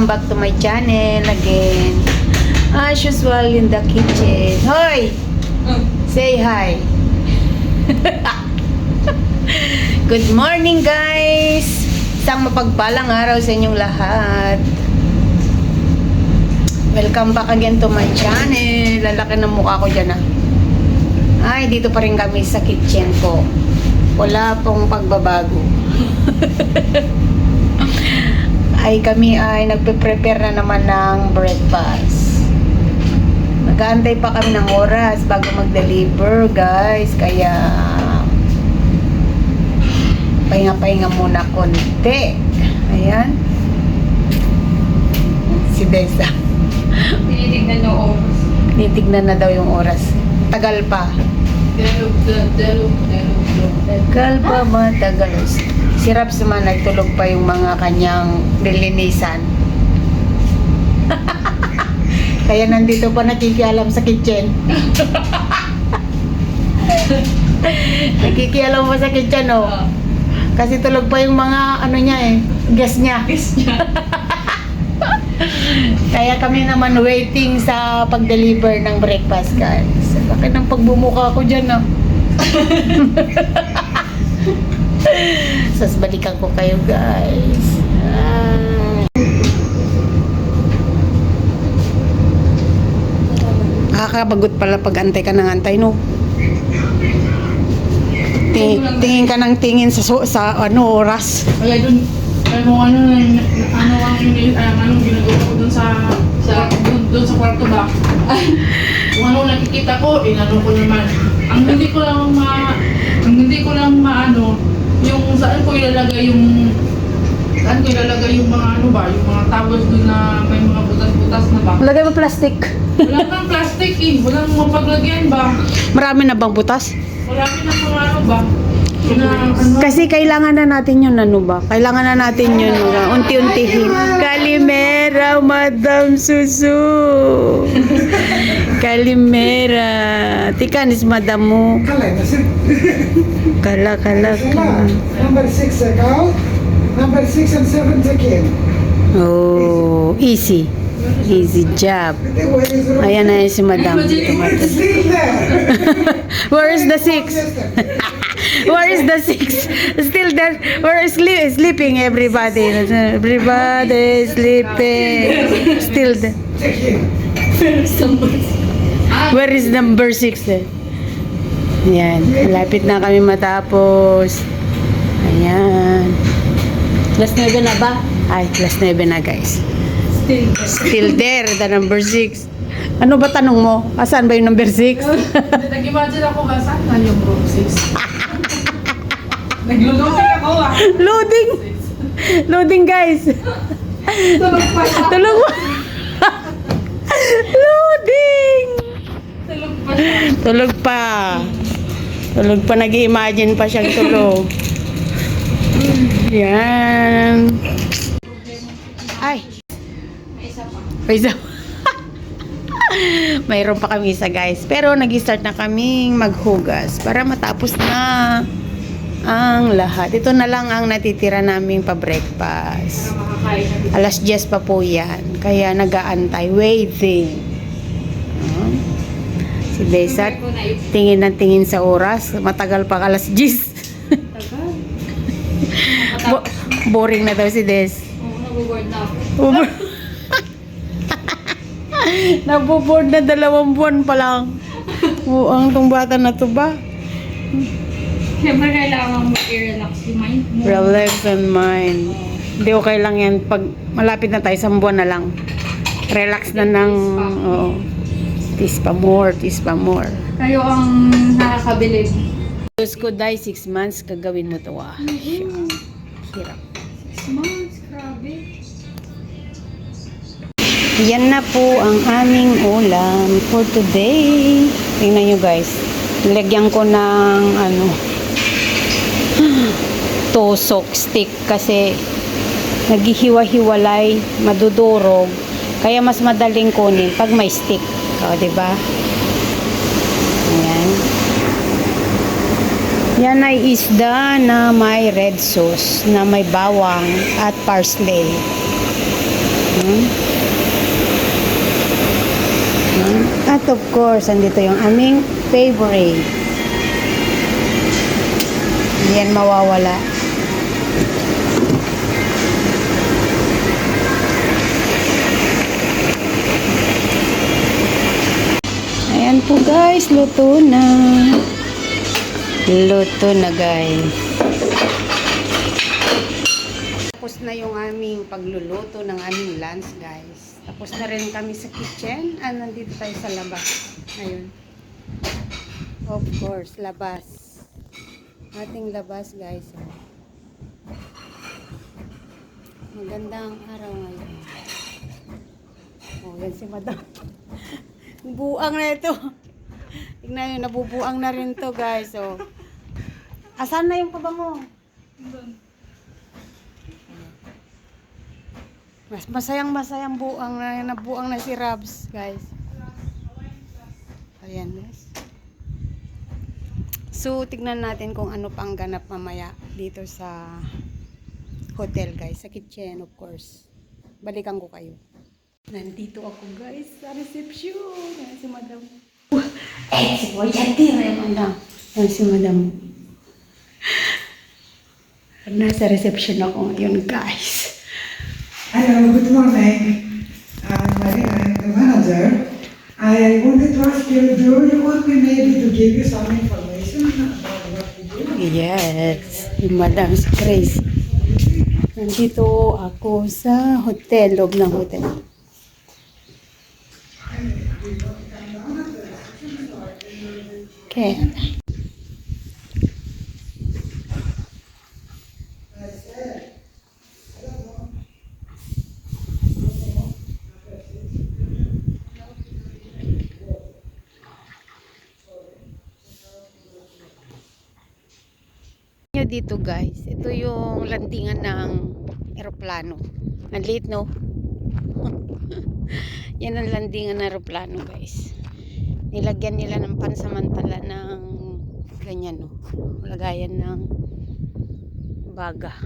Welcome back to my channel again. As usual in the kitchen. Hoy! Say hi! Good morning guys! Isang mapagpalang araw sa inyong lahat. Welcome back again to my channel. Lalaki ng mukha ko dyan ah. Ay, dito pa rin kami sa kitchen ko. Wala pong pagbabago. ay kami ay nagpe-prepare na naman ng breakfast. Nag-aantay pa kami ng oras bago mag-deliver, guys. Kaya pahinga-pahinga muna konti. Ayan. Si Desa. Tinitignan yung oras. Titignan na daw yung oras. Tagal pa. Delog, delog, delog, delog. Tagal pa matagal. Si Raps naman nagtulog pa yung mga kanyang nilinisan. Kaya nandito pa nakikialam sa kitchen. nakikialam pa sa kitchen, oh. Ah, Kasi tulog pa yung mga ano niya eh, guest niya. Kaya kami naman waiting sa pag-deliver ng breakfast, guys. Laki ng pagbumuka ko dyan, ah. Sas ko kayo, guys. Ah. Nakakabagot pala pag antay ka ng antay, no? Ti- tingin ka ng tingin sa, sa ano, oras. Kaya dun, kaya kung ano, ano ang ini- ah, anong ginagawa ko dun sa, sa, dun, dun sa kwarto ba? kung ano nakikita ko, inano ko naman. Ang hindi ko lang ma, ang hindi ko lang maano, saan ko ilalagay yung, saan ko ilalagay yung mga ano ba, yung mga towels dun na may mga butas-butas na ba? Lagay mo plastic. Wala kang plastic eh, walang mapaglagyan ba? Marami na bang butas? Ka ng mga ano ba? Na, ano, Kasi kailangan na natin yun, ano ba? Kailangan na natin yun, uh, unti-untihin. Kalimera, Madam Susu. Kalimera. Tikanis, Madam mo. Kala, that's it. Kala, kala, kala. Number six, uh, go. Number six and seven, take in. Oh, easy. Easy job. Is. Ayan na yun si Madam. Where is the six? Where is the six? Still there. Where is sleep, sleeping everybody? Everybody is sleeping. Still in. Where is number six eh? Ayan. Malapit na kami matapos. Ayan. Last 9 na ba? Ay, last 9 na guys. still, Still there, the number 6. Ano ba tanong mo? Asan ba yung number 6? Nag-imagine ako ba, saan na yung room 6? Naglulungkot ako ah. Loading! Loading guys! Tulog pa siya. Tulog mo! Loading! Tulog pa siya. Tulog pa. Tulog pa, nag imagine pa siyang tulog. Yan. Ay, May isa pa. may isa. Mayroon pa kami isa guys. Pero nag-start na kaming maghugas para matapos na ang lahat. Ito na lang ang natitira naming pa-breakfast. Alas 10 pa po yan. Kaya nag-aantay, waiting. Ah. Si Desat, tingin ng tingin sa oras. Matagal pa alas 10. tagal. Bo- boring na daw si Des. Nabuboard na ako. Na dalawang buwan pa lang. Oo, ang tong bata na to ba? Siyempre, kailangan mo i-relax yung mind mo. Relax and mind. Hindi okay lang yan. Pag malapit na tayo, isang buwan na lang. Relax na ng... Oo. Tis pa more, tis pa more. Kayo ang nakakabilib. Diyos ko, dahil six months, kagawin mo to ah. Hirap. Six months, grabe. Yan na po ang aming ulam for today. Tingnan nyo guys. Lagyan ko ng ano tusok stick kasi naghihiwa-hiwalay, madudurog. Kaya mas madaling kunin pag may stick. O, di ba? Ayan. Yan ay isda na may red sauce, na may bawang at parsley. Hmm? Hmm. At of course, andito yung aming favorite. Yan mawawala. Ayan po guys, luto na. Luto na guys. Tapos na yung aming pagluluto ng aming lunch guys. Tapos na rin kami sa kitchen. Ah, nandito tayo sa labas. Ayun. Of course, labas. Ating labas guys. oh. Magandang araw ngayon. Oh, yan si madam. Buang na ito. Tignan nyo, nabubuang na rin to guys. So, asan na yung pabango? Mas masayang masayang buang na nabuang na si Rabs, guys. Ayan, guys. So, tignan natin kung ano pang ganap mamaya dito sa hotel, guys. Sa kitchen, of course. Balikan ko kayo. Nandito ako, guys, sa reception. Ayan si madam. Eh, si Tira, madam. Ayan si madam. Nasa reception ako ngayon, guys. Hello, good morning. I'm Mary, I'm the manager. I wanted to ask you, do you want me maybe to give you some information about what we do? Yes, yung Madam Grace. Nandito ako sa hotel, loob ng hotel. Okay. Nyo dito guys, ito yung landingan ng eroplano. Ang liit no? Yan ang landingan ng eroplano guys. Nilagyan nila ng pansamantala ng ganyan no. Lagayan ng baga.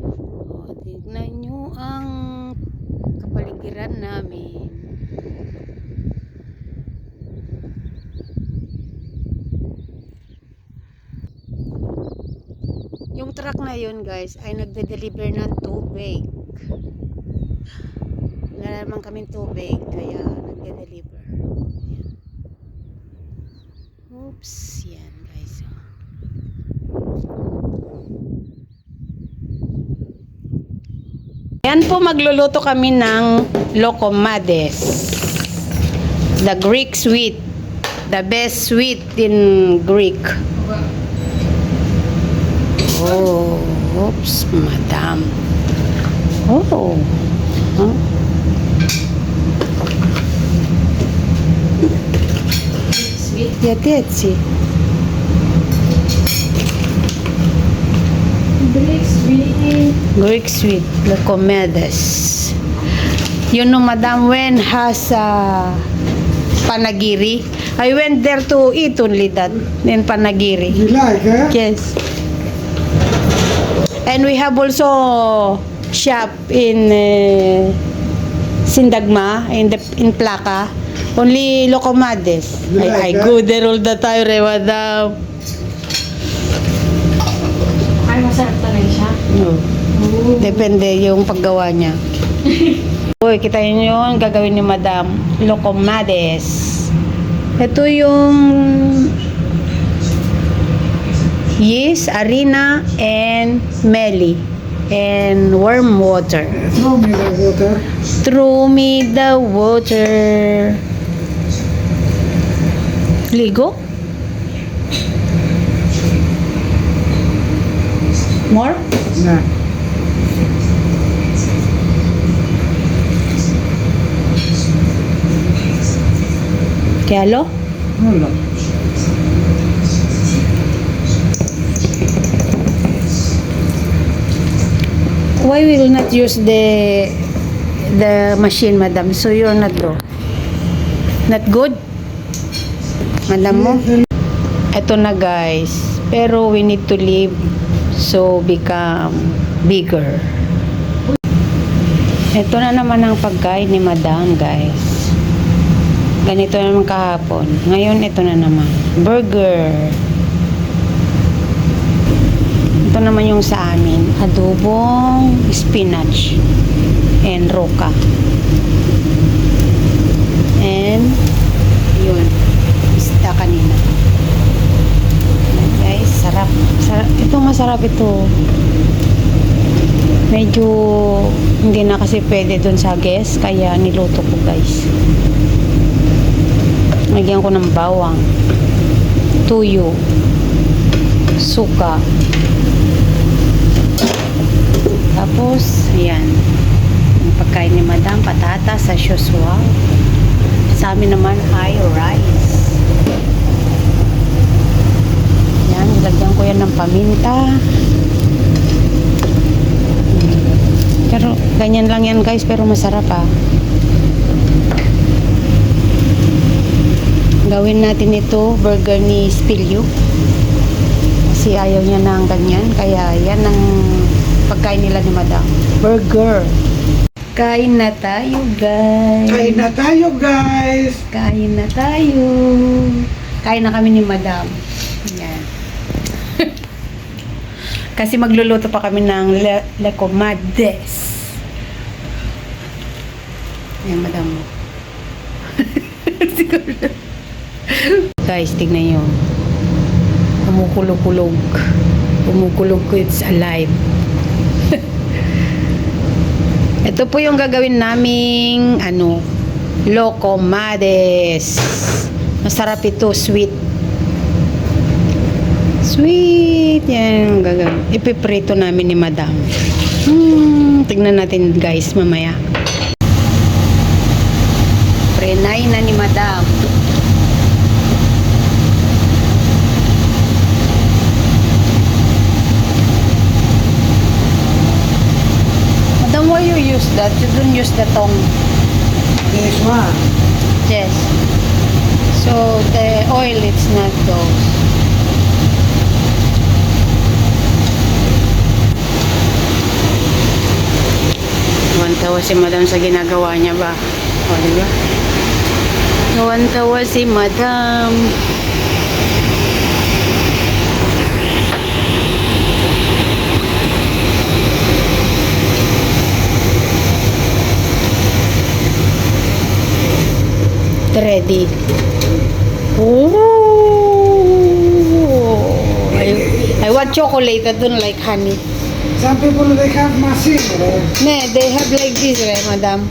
O, tignan nyo ang kapaligiran namin. Yun guys ay nagde-deliver ng tubig. Wala naman kaming tubig kaya nagde-deliver. Oops, yan guys. Yan po magluluto kami ng locomades. The Greek sweet. The best sweet in Greek. Oh, oops, madam. Oh. Huh? Sweet. Piatezzi. Greek sweet. Greek sweet, Lecomedes. You know, Madam, when has uh, Panagiri? I went there to eat only that in Panagiri. You like, eh? Yes. And we have also shop in uh, Sindagma, in the in Plaka. Only Locomades. You I, I like that? go there all the time, re, madam. Ay, masarap talaga siya. No. Depende yung paggawa niya. Uy, kita niyo yung gagawin ni Madam Locomades. Ito yung yeast, harina, and meli. And warm water. Throw me the water. Throw me the water. Ligo? More? Yeah. Kalo? Hold on. Why will not use the the machine, madam? So you're not do? Not good? Madam mo? Ito na guys. Pero we need to live so become bigger. Ito na naman ang pagkain ni Madam guys. Ganito naman kahapon. Ngayon ito na naman. Burger. Ito naman yung sa amin. Adobong spinach and roka. And yun. Isda kanina. Ayan, guys, sarap. sarap. Ito masarap ito. Medyo hindi na kasi pwede dun sa guest kaya niluto ko guys. Lagyan ko ng bawang, tuyo, suka. Tapos, ayan. Ang pagkain ni Madam, patatas sa shoswa. Sa amin naman ay rice. Yan, nilagyan ko yan ng paminta. Pero, ganyan lang yan guys, pero masarap ah. Gawin natin ito, burger ni Spilyo. Kasi ayaw niya ng ganyan, kaya yan ang pagkain nila ni Madam. Burger. Kain na tayo, guys. Kain na tayo, guys! Kain na tayo. Kain na kami ni Madam. Yan. Kasi magluluto pa kami ng le lecomades. Yan, Madam. Siguro. Guys, tignan nyo. Kumukulog-kulog. Kumukulog ko, it's alive. Ito po yung gagawin naming ano, locomades. Masarap ito, sweet. Sweet. Yan yung gagawin. Ipiprito namin ni Madam. Hmm, tignan natin guys mamaya. Prenay na ni Madam. Madam, why you use that? You don't use the tongue. This one. Yes. So the oil it's not those. Tawa si Madam sa ginagawa niya ba? O, di ba? Tawa si Madam. Ready. Oh! I, I want chocolate. I don't like honey. Some people, they have machine, right? Ne, they have like this, right, madam?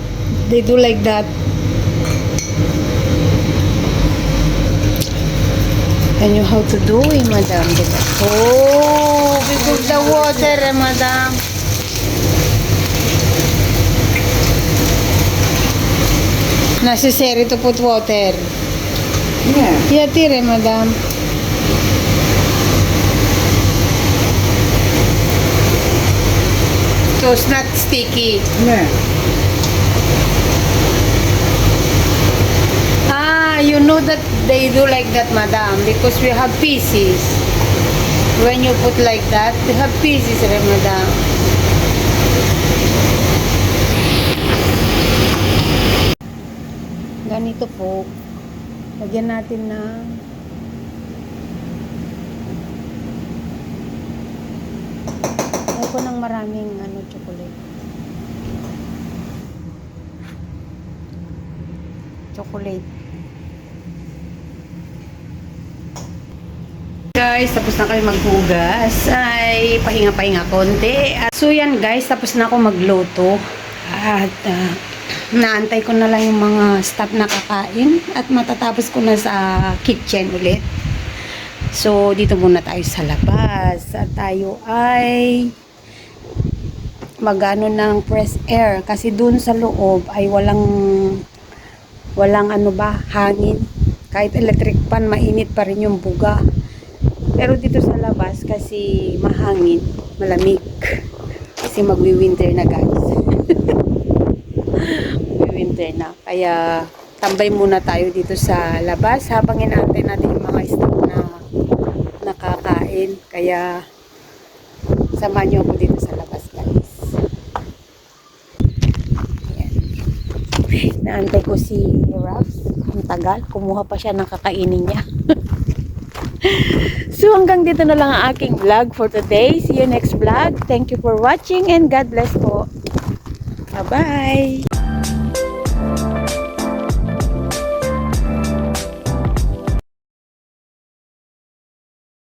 They do like that. I know how to do it, madam. Oh, we put the water, eh, madam. Necessary to put water. Yeah. Yeah, tire, madam. So it's not sticky. Yeah. Ah, you know that they do like that, madam, because we have pieces. When you put like that, they have pieces, madam? Ganito po. Lagyan natin ng Ayaw ko ng maraming ano, chocolate. Chocolate. Guys, tapos na kami maghugas. Ay, pahinga-pahinga konti. At, so yan guys, tapos na ako magluto. At ah, naantay ko na lang yung mga staff na kakain. At matatapos ko na sa kitchen ulit. So, dito muna tayo sa labas. At tayo ay magano ng press air. Kasi dun sa loob ay walang walang ano ba, hangin. Kahit electric pan, mainit pa rin yung buga. Pero dito sa labas kasi mahangin, malamig. Kasi magwi-winter na guys. na. Kaya tambay muna tayo dito sa labas habang inaantay natin yung mga staff na kumain. Kaya, samahan niyo ako dito sa labas, guys. Ayan. Naantay ko si Raps. Ang tagal. Kumuha pa siya ng kakainin niya. so, hanggang dito na lang ang aking vlog for today. See you next vlog. Thank you for watching and God bless po. Bye-bye!